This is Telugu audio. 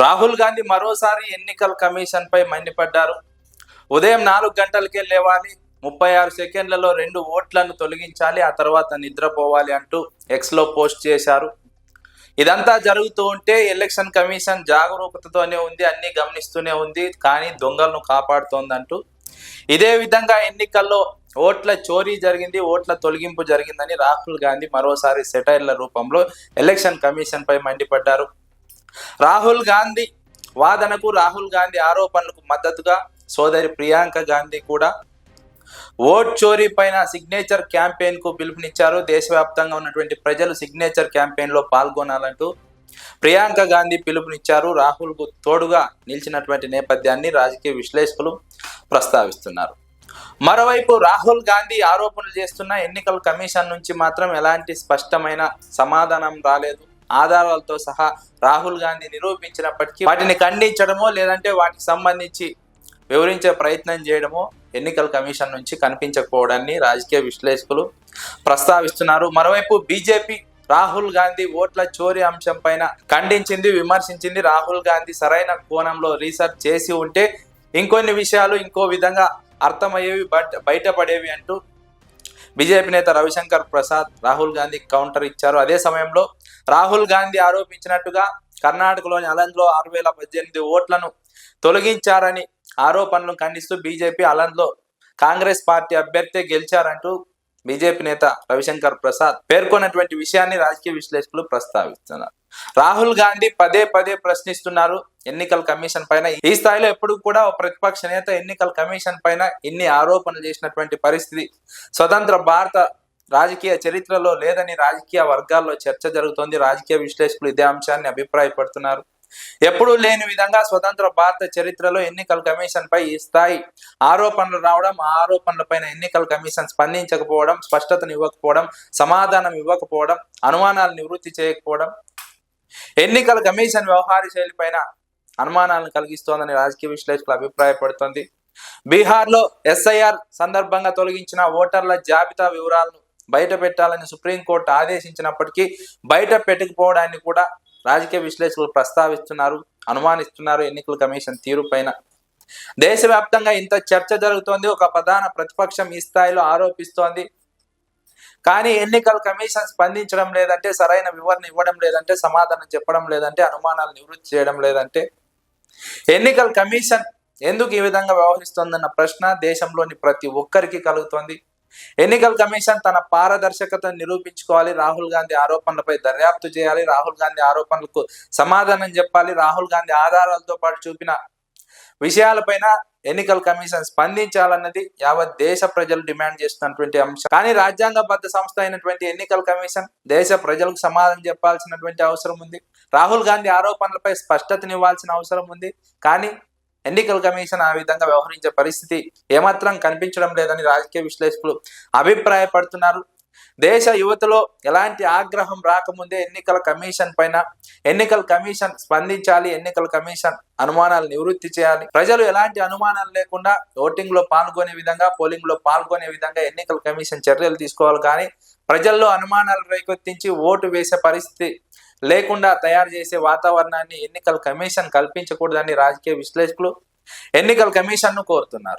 రాహుల్ గాంధీ మరోసారి ఎన్నికల కమిషన్ పై మండిపడ్డారు. ఉదయం నాలుగు గంటలకే లేవాలి ముప్పై ఆరు సెకండ్లలో రెండు ఓట్లను తొలగించాలి ఆ తర్వాత నిద్రపోవాలి అంటూ ఎక్స్లో పోస్ట్ చేశారు. ఇదంతా జరుగుతూ ఉంటే ఎలక్షన్ కమిషన్ జాగరూకతతోనే ఉంది అన్ని గమనిస్తూనే ఉంది కానీ దొంగలను కాపాడుతోందంటూ. ఇదే విధంగా ఎన్నికల్లో ఓట్ల చోరీ జరిగింది ఓట్ల తొలగింపు జరిగిందని రాహుల్ గాంధీ మరోసారి సెటైర్ల రూపంలో ఎలక్షన్ కమిషన్ పై మండిపడ్డారు. రాహుల్ గాంధీ వాదనకు రాహుల్ గాంధీ ఆరోపణలకు మద్దతుగా సోదరి ప్రియాంక గాంధీ కూడా ఓట్ చోరీ పైన సిగ్నేచర్ క్యాంపెయిన్కు పిలుపునిచ్చారు. దేశవ్యాప్తంగా ఉన్నటువంటి ప్రజలు సిగ్నేచర్ క్యాంపెయిన్లో పాల్గొనాలంటూ ప్రియాంక గాంధీ పిలుపునిచ్చారు. రాహుల్కు తోడుగా నిలిచినటువంటి నేపథ్యాన్ని రాజకీయ విశ్లేషకులు ప్రస్తావిస్తున్నారు. మరోవైపు రాహుల్ గాంధీ ఆరోపణలు చేస్తున్న ఎన్నికల కమిషన్ నుంచి మాత్రం ఎలాంటి స్పష్టమైన సమాధానం రాలేదు. ఆధారాలతో సహా రాహుల్ గాంధీ నిరూపించినప్పటికీ వాటిని ఖండించడమో లేదంటే వాటికి సంబంధించి వివరించే ప్రయత్నం చేయడమో ఎన్నికల కమిషన్ నుంచి కనిపించకపోవడాన్ని రాజకీయ విశ్లేషకులు ప్రస్తావిస్తున్నారు. మరోవైపు బీజేపీ రాహుల్ గాంధీ ఓట్ల చోరీ అంశం పైన ఖండించింది విమర్శించింది. రాహుల్ గాంధీ సరైన కోణంలో రీసెర్చ్ చేసి ఉంటే ఇంకొన్ని విషయాలు ఇంకో విధంగా అర్థమయ్యేవి బట్ బయటపడేవి అంటూ బీజేపీ నేత రవిశంకర్ ప్రసాద్ రాహుల్ గాంధీ కౌంటర్ ఇచ్చారు. అదే సమయంలో రాహుల్ గాంధీ ఆరోపించినట్టుగా కర్ణాటకలోని అలంద్లో ఆరు వేల పద్దెనిమిది ఓట్లను తొలగించారని ఆరోపణలు ఖండిస్తూ బీజేపీ అలంద్లో కాంగ్రెస్ పార్టీ అభ్యర్థి గెలిచారంటూ బీజేపీ నేత రవిశంకర్ ప్రసాద్ పేర్కొన్నటువంటి విషయాన్ని రాజకీయ విశ్లేషకులు ప్రస్తావిస్తున్నారు. రాహుల్ గాంధీ పదే పదే ప్రశ్నిస్తున్నారు ఎన్నికల కమిషన్ పైన. ఈ స్థాయిలో ఎప్పుడు కూడా ఒక ప్రతిపక్ష నేత ఎన్నికల కమిషన్ పైన ఇన్ని ఆరోపణలు చేసినటువంటి పరిస్థితి. స్వతంత్ర భారత రాజకీయ చరిత్రలో లేదని రాజకీయ వర్గాల్లో చర్చ జరుగుతోంది. రాజకీయ విశ్లేషకులు ఇదే అంశాన్ని అభిప్రాయపడుతున్నారు. ఎప్పుడూ లేని విధంగా స్వతంత్ర భారత చరిత్రలో ఎన్నికల కమిషన్ పై ఈ స్థాయి ఆరోపణలు రావడం ఆ ఆరోపణలపైన ఎన్నికల కమిషన్ స్పందించకపోవడం స్పష్టతను ఇవ్వకపోవడం సమాధానం ఇవ్వకపోవడం అనుమానాలు నివృత్తి చేయకపోవడం ఎన్నికల కమిషన్ వ్యవహార శైలి పైన అనుమానాలను కలిగిస్తోందని రాజకీయ విశ్లేషకులు అభిప్రాయపడుతోంది. బీహార్లో ఎస్ఐఆర్ సందర్భంగా తొలగించిన ఓటర్ల జాబితా వివరాలను బయట పెట్టాలని సుప్రీంకోర్టు ఆదేశించినప్పటికీ బయట పెట్టకపోవడాన్ని కూడా రాజకీయ విశ్లేషకులు ప్రస్తావిస్తున్నారు అనుమానిస్తున్నారు ఎన్నికల కమిషన్ తీరు పైన. దేశవ్యాప్తంగా ఇంత చర్చ జరుగుతోంది ఒక ప్రధాన ప్రతిపక్షం ఈ స్థాయిలో ఆరోపిస్తోంది. కానీ ఎన్నికల కమిషన్ స్పందించడం లేదంటే సరైన వివరణ ఇవ్వడం లేదంటే సమాధానం చెప్పడం లేదంటే అనుమానాలు నివృత్తి చేయడం లేదంటే ఎన్నికల కమిషన్ ఎందుకు ఈ విధంగా వ్యవహరిస్తోందన్న ప్రశ్న దేశంలోని ప్రతి ఒక్కరికి కలుగుతోంది. ఎన్నికల కమిషన్ తన పారదర్శకతను నిరూపించుకోవాలి. రాహుల్ గాంధీ ఆరోపణలపై దర్యాప్తు చేయాలి. రాహుల్ గాంధీ ఆరోపణలకు సమాధానం చెప్పాలి. రాహుల్ గాంధీ ఆధారాలతో పాటు చూపిన విషయాలపైన ఎన్నికల కమిషన్ స్పందించాలన్నది యావత్ దేశ ప్రజలు డిమాండ్ చేస్తున్నటువంటి అంశం. కానీ రాజ్యాంగబద్ధ సంస్థ అయినటువంటి ఎన్నికల కమిషన్ దేశ ప్రజలకు సమాధానం చెప్పాల్సినటువంటి అవసరం ఉంది. రాహుల్ గాంధీ ఆరోపణలపై స్పష్టతనివ్వాల్సిన అవసరం ఉంది. కానీ ఎన్నికల కమిషన్ ఆ విధంగా వ్యవహరించే పరిస్థితి ఏమాత్రం కనిపించడం లేదని రాజకీయ విశ్లేషకులు అభిప్రాయపడుతున్నారు. దేశ యువతలో ఎలాంటి ఆగ్రహం రాకముందే ఎన్నికల కమిషన్ పైన ఎన్నికల కమిషన్ స్పందించాలి ఎన్నికల కమిషన్ అనుమానాలు నివృత్తి చేయాలి. ప్రజలు ఎలాంటి అనుమానాలు లేకుండా ఓటింగ్లో పాల్గొనే విధంగా పోలింగ్లో పాల్గొనే విధంగా ఎన్నికల కమిషన్ చర్యలు తీసుకోవాలి. కానీ ప్రజల్లో అనుమానాలు రేకెత్తించి ఓటు వేసే పరిస్థితి లేకుండా తయారు చేసే వాతావరణాన్ని ఎన్నికల కమిషన్ కల్పించకూడదని రాజకీయ విశ్లేషకులు ఎన్నికల కమిషన్ను కోరుతున్నారు.